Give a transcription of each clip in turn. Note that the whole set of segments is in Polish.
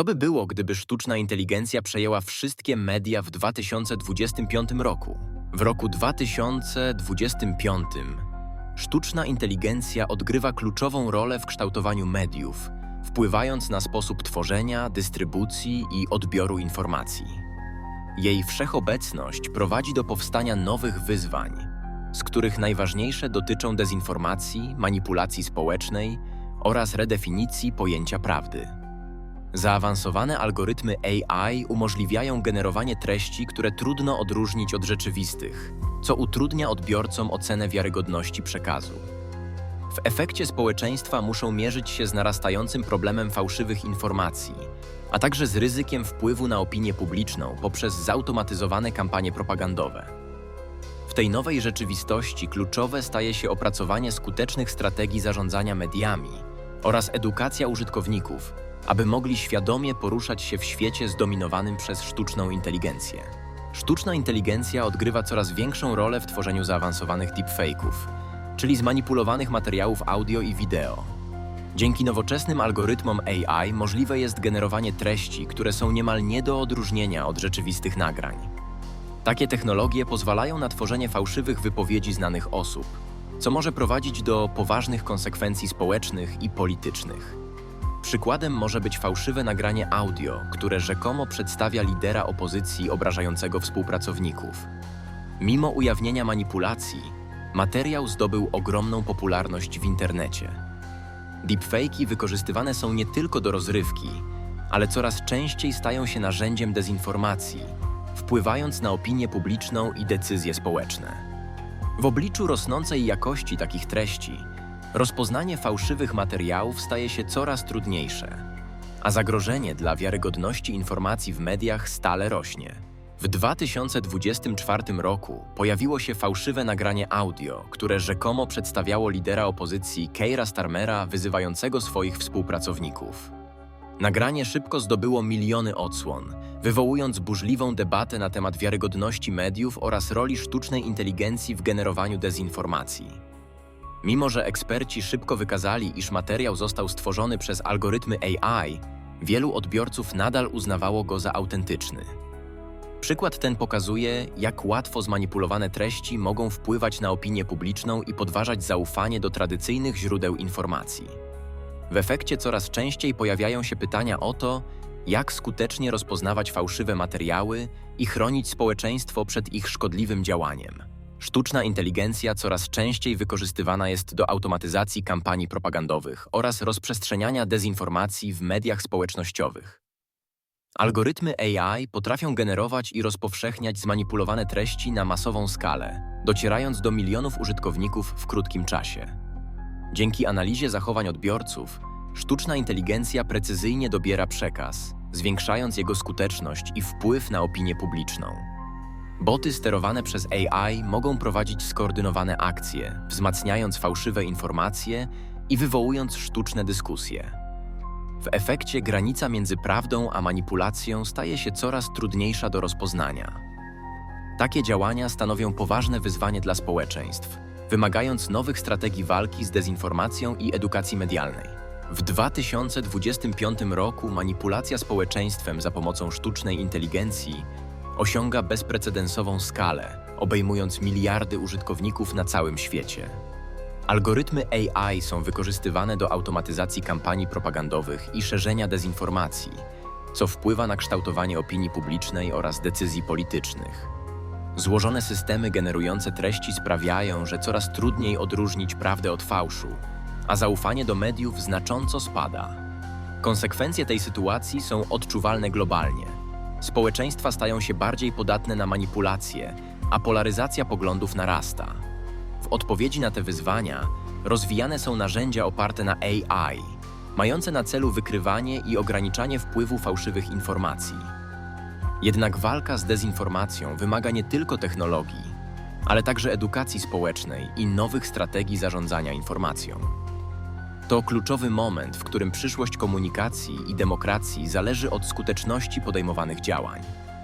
Co by było, gdyby sztuczna inteligencja przejęła wszystkie media w 2025 roku? W roku 2025 sztuczna inteligencja odgrywa kluczową rolę w kształtowaniu mediów, wpływając na sposób tworzenia, dystrybucji i odbioru informacji. Jej wszechobecność prowadzi do powstania nowych wyzwań, z których najważniejsze dotyczą dezinformacji, manipulacji społecznej oraz redefinicji pojęcia prawdy. Zaawansowane algorytmy AI umożliwiają generowanie treści, które trudno odróżnić od rzeczywistych, co utrudnia odbiorcom ocenę wiarygodności przekazu. W efekcie społeczeństwa muszą mierzyć się z narastającym problemem fałszywych informacji, a także z ryzykiem wpływu na opinię publiczną poprzez zautomatyzowane kampanie propagandowe. W tej nowej rzeczywistości kluczowe staje się opracowanie skutecznych strategii zarządzania mediami oraz edukacja użytkowników, aby mogli świadomie poruszać się w świecie zdominowanym przez sztuczną inteligencję. Sztuczna inteligencja odgrywa coraz większą rolę w tworzeniu zaawansowanych deepfake'ów, czyli zmanipulowanych materiałów audio i wideo. Dzięki nowoczesnym algorytmom AI możliwe jest generowanie treści, które są niemal nie do odróżnienia od rzeczywistych nagrań. Takie technologie pozwalają na tworzenie fałszywych wypowiedzi znanych osób, co może prowadzić do poważnych konsekwencji społecznych i politycznych. Przykładem może być fałszywe nagranie audio, które rzekomo przedstawia lidera opozycji obrażającego współpracowników. Mimo ujawnienia manipulacji, materiał zdobył ogromną popularność w internecie. Deepfake'i wykorzystywane są nie tylko do rozrywki, ale coraz częściej stają się narzędziem dezinformacji, wpływając na opinię publiczną i decyzje społeczne. W obliczu rosnącej jakości takich treści, rozpoznanie fałszywych materiałów staje się coraz trudniejsze, a zagrożenie dla wiarygodności informacji w mediach stale rośnie. W 2024 roku pojawiło się fałszywe nagranie audio, które rzekomo przedstawiało lidera opozycji Keira Starmera wyzywającego swoich współpracowników. Nagranie szybko zdobyło miliony odsłon, wywołując burzliwą debatę na temat wiarygodności mediów oraz roli sztucznej inteligencji w generowaniu dezinformacji. Mimo, że eksperci szybko wykazali, iż materiał został stworzony przez algorytmy AI, wielu odbiorców nadal uznawało go za autentyczny. Przykład ten pokazuje, jak łatwo zmanipulowane treści mogą wpływać na opinię publiczną i podważać zaufanie do tradycyjnych źródeł informacji. W efekcie coraz częściej pojawiają się pytania o to, jak skutecznie rozpoznawać fałszywe materiały i chronić społeczeństwo przed ich szkodliwym działaniem. Sztuczna inteligencja coraz częściej wykorzystywana jest do automatyzacji kampanii propagandowych oraz rozprzestrzeniania dezinformacji w mediach społecznościowych. Algorytmy AI potrafią generować i rozpowszechniać zmanipulowane treści na masową skalę, docierając do milionów użytkowników w krótkim czasie. Dzięki analizie zachowań odbiorców, sztuczna inteligencja precyzyjnie dobiera przekaz, zwiększając jego skuteczność i wpływ na opinię publiczną. Boty sterowane przez AI mogą prowadzić skoordynowane akcje, wzmacniając fałszywe informacje i wywołując sztuczne dyskusje. W efekcie granica między prawdą a manipulacją staje się coraz trudniejsza do rozpoznania. Takie działania stanowią poważne wyzwanie dla społeczeństw, wymagając nowych strategii walki z dezinformacją i edukacji medialnej. W 2025 roku manipulacja społeczeństwem za pomocą sztucznej inteligencji osiąga bezprecedensową skalę, obejmując miliardy użytkowników na całym świecie. Algorytmy AI są wykorzystywane do automatyzacji kampanii propagandowych i szerzenia dezinformacji, co wpływa na kształtowanie opinii publicznej oraz decyzji politycznych. Złożone systemy generujące treści sprawiają, że coraz trudniej odróżnić prawdę od fałszu, a zaufanie do mediów znacząco spada. Konsekwencje tej sytuacji są odczuwalne globalnie. Społeczeństwa stają się bardziej podatne na manipulacje, a polaryzacja poglądów narasta. W odpowiedzi na te wyzwania rozwijane są narzędzia oparte na AI, mające na celu wykrywanie i ograniczanie wpływu fałszywych informacji. Jednak walka z dezinformacją wymaga nie tylko technologii, ale także edukacji społecznej i nowych strategii zarządzania informacją. To kluczowy moment, w którym przyszłość komunikacji i demokracji zależy od skuteczności podejmowanych działań.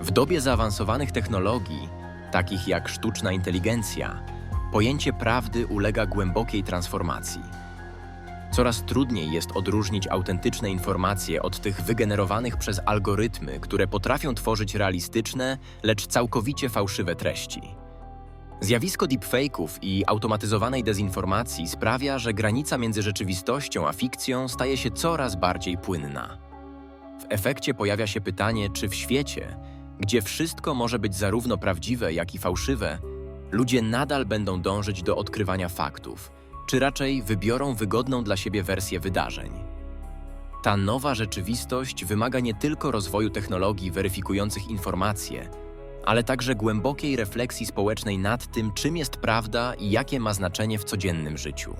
W dobie zaawansowanych technologii, takich jak sztuczna inteligencja, pojęcie prawdy ulega głębokiej transformacji. Coraz trudniej jest odróżnić autentyczne informacje od tych wygenerowanych przez algorytmy, które potrafią tworzyć realistyczne, lecz całkowicie fałszywe treści. Zjawisko deepfake'ów i automatyzowanej dezinformacji sprawia, że granica między rzeczywistością a fikcją staje się coraz bardziej płynna. W efekcie pojawia się pytanie, czy w świecie, gdzie wszystko może być zarówno prawdziwe, jak i fałszywe, ludzie nadal będą dążyć do odkrywania faktów, czy raczej wybiorą wygodną dla siebie wersję wydarzeń. Ta nowa rzeczywistość wymaga nie tylko rozwoju technologii weryfikujących informacje, ale także głębokiej refleksji społecznej nad tym, czym jest prawda i jakie ma znaczenie w codziennym życiu.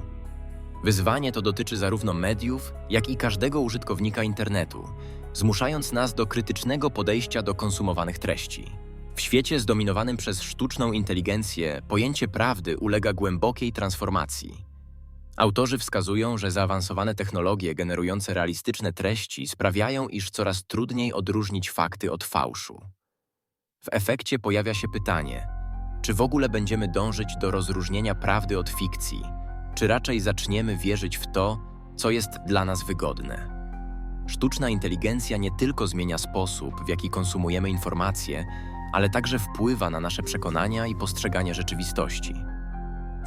Wyzwanie to dotyczy zarówno mediów, jak i każdego użytkownika internetu, zmuszając nas do krytycznego podejścia do konsumowanych treści. W świecie zdominowanym przez sztuczną inteligencję pojęcie prawdy ulega głębokiej transformacji. Autorzy wskazują, że zaawansowane technologie generujące realistyczne treści sprawiają, iż coraz trudniej odróżnić fakty od fałszu. W efekcie pojawia się pytanie, czy w ogóle będziemy dążyć do rozróżnienia prawdy od fikcji, czy raczej zaczniemy wierzyć w to, co jest dla nas wygodne. Sztuczna inteligencja nie tylko zmienia sposób, w jaki konsumujemy informacje, ale także wpływa na nasze przekonania i postrzeganie rzeczywistości.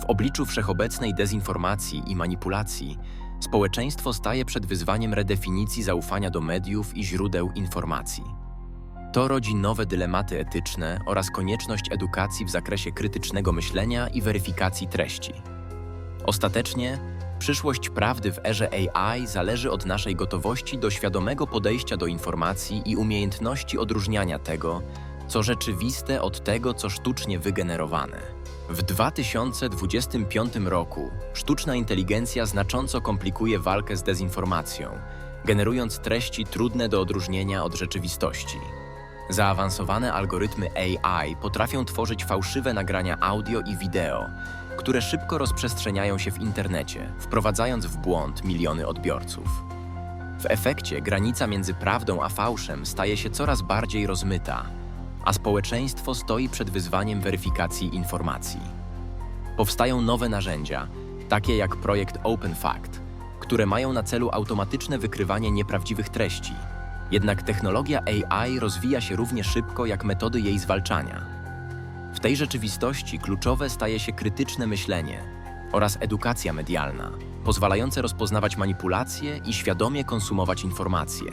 W obliczu wszechobecnej dezinformacji i manipulacji, społeczeństwo staje przed wyzwaniem redefinicji zaufania do mediów i źródeł informacji. To rodzi nowe dylematy etyczne oraz konieczność edukacji w zakresie krytycznego myślenia i weryfikacji treści. Ostatecznie, przyszłość prawdy w erze AI zależy od naszej gotowości do świadomego podejścia do informacji i umiejętności odróżniania tego, co rzeczywiste od tego, co sztucznie wygenerowane. W 2025 roku sztuczna inteligencja znacząco komplikuje walkę z dezinformacją, generując treści trudne do odróżnienia od rzeczywistości. Zaawansowane algorytmy AI potrafią tworzyć fałszywe nagrania audio i wideo, które szybko rozprzestrzeniają się w internecie, wprowadzając w błąd miliony odbiorców. W efekcie granica między prawdą a fałszem staje się coraz bardziej rozmyta, a społeczeństwo stoi przed wyzwaniem weryfikacji informacji. Powstają nowe narzędzia, takie jak projekt OpenFact, które mają na celu automatyczne wykrywanie nieprawdziwych treści. Jednak technologia AI rozwija się równie szybko jak metody jej zwalczania. W tej rzeczywistości kluczowe staje się krytyczne myślenie oraz edukacja medialna, pozwalające rozpoznawać manipulacje i świadomie konsumować informacje.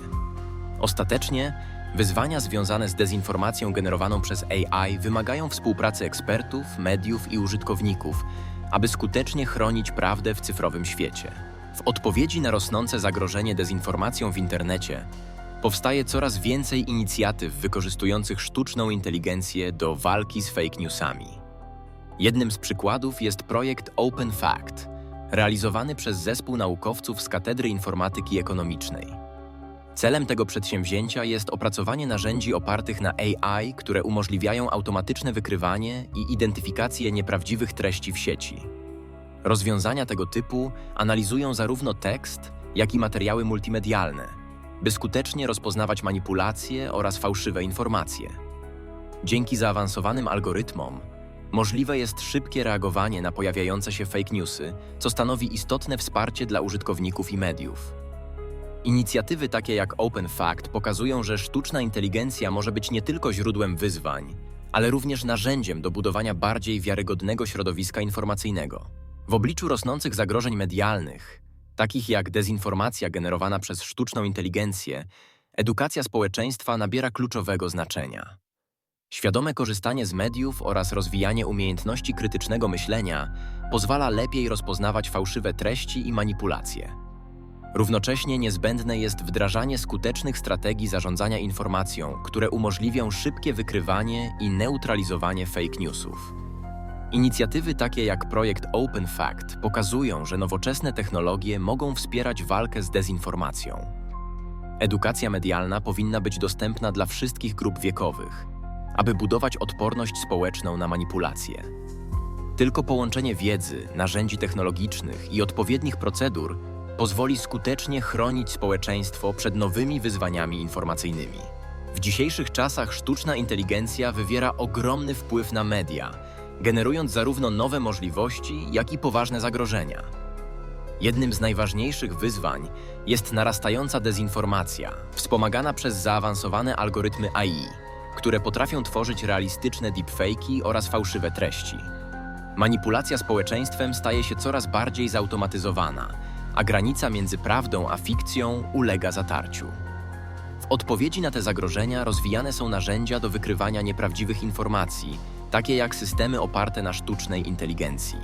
Ostatecznie, wyzwania związane z dezinformacją generowaną przez AI wymagają współpracy ekspertów, mediów i użytkowników, aby skutecznie chronić prawdę w cyfrowym świecie. W odpowiedzi na rosnące zagrożenie dezinformacją w internecie, powstaje coraz więcej inicjatyw wykorzystujących sztuczną inteligencję do walki z fake newsami. Jednym z przykładów jest projekt OpenFact, realizowany przez zespół naukowców z Katedry Informatyki Ekonomicznej. Celem tego przedsięwzięcia jest opracowanie narzędzi opartych na AI, które umożliwiają automatyczne wykrywanie i identyfikację nieprawdziwych treści w sieci. Rozwiązania tego typu analizują zarówno tekst, jak i materiały multimedialne, by skutecznie rozpoznawać manipulacje oraz fałszywe informacje. Dzięki zaawansowanym algorytmom możliwe jest szybkie reagowanie na pojawiające się fake newsy, co stanowi istotne wsparcie dla użytkowników i mediów. Inicjatywy takie jak OpenFact pokazują, że sztuczna inteligencja może być nie tylko źródłem wyzwań, ale również narzędziem do budowania bardziej wiarygodnego środowiska informacyjnego. W obliczu rosnących zagrożeń medialnych, takich jak dezinformacja generowana przez sztuczną inteligencję, edukacja społeczeństwa nabiera kluczowego znaczenia. Świadome korzystanie z mediów oraz rozwijanie umiejętności krytycznego myślenia pozwala lepiej rozpoznawać fałszywe treści i manipulacje. Równocześnie niezbędne jest wdrażanie skutecznych strategii zarządzania informacją, które umożliwią szybkie wykrywanie i neutralizowanie fake newsów. Inicjatywy takie jak projekt OpenFact pokazują, że nowoczesne technologie mogą wspierać walkę z dezinformacją. Edukacja medialna powinna być dostępna dla wszystkich grup wiekowych, aby budować odporność społeczną na manipulacje. Tylko połączenie wiedzy, narzędzi technologicznych i odpowiednich procedur pozwoli skutecznie chronić społeczeństwo przed nowymi wyzwaniami informacyjnymi. W dzisiejszych czasach sztuczna inteligencja wywiera ogromny wpływ na media, generując zarówno nowe możliwości, jak i poważne zagrożenia. Jednym z najważniejszych wyzwań jest narastająca dezinformacja, wspomagana przez zaawansowane algorytmy AI, które potrafią tworzyć realistyczne deepfake'i oraz fałszywe treści. Manipulacja społeczeństwem staje się coraz bardziej zautomatyzowana, a granica między prawdą a fikcją ulega zatarciu. W odpowiedzi na te zagrożenia rozwijane są narzędzia do wykrywania nieprawdziwych informacji, takie jak systemy oparte na sztucznej inteligencji.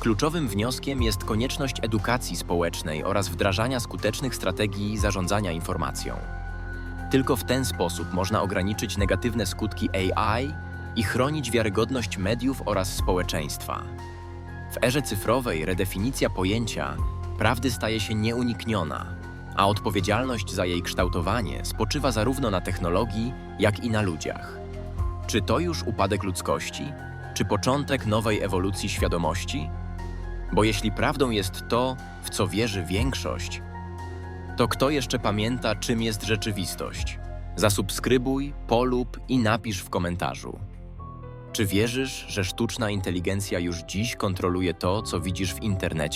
Kluczowym wnioskiem jest konieczność edukacji społecznej oraz wdrażania skutecznych strategii zarządzania informacją. Tylko w ten sposób można ograniczyć negatywne skutki AI i chronić wiarygodność mediów oraz społeczeństwa. W erze cyfrowej redefinicja pojęcia prawdy staje się nieunikniona, a odpowiedzialność za jej kształtowanie spoczywa zarówno na technologii, jak i na ludziach. Czy to już upadek ludzkości? Czy początek nowej ewolucji świadomości? Bo jeśli prawdą jest to, w co wierzy większość, to kto jeszcze pamięta, czym jest rzeczywistość? Zasubskrybuj, polub i napisz w komentarzu. Czy wierzysz, że sztuczna inteligencja już dziś kontroluje to, co widzisz w internecie?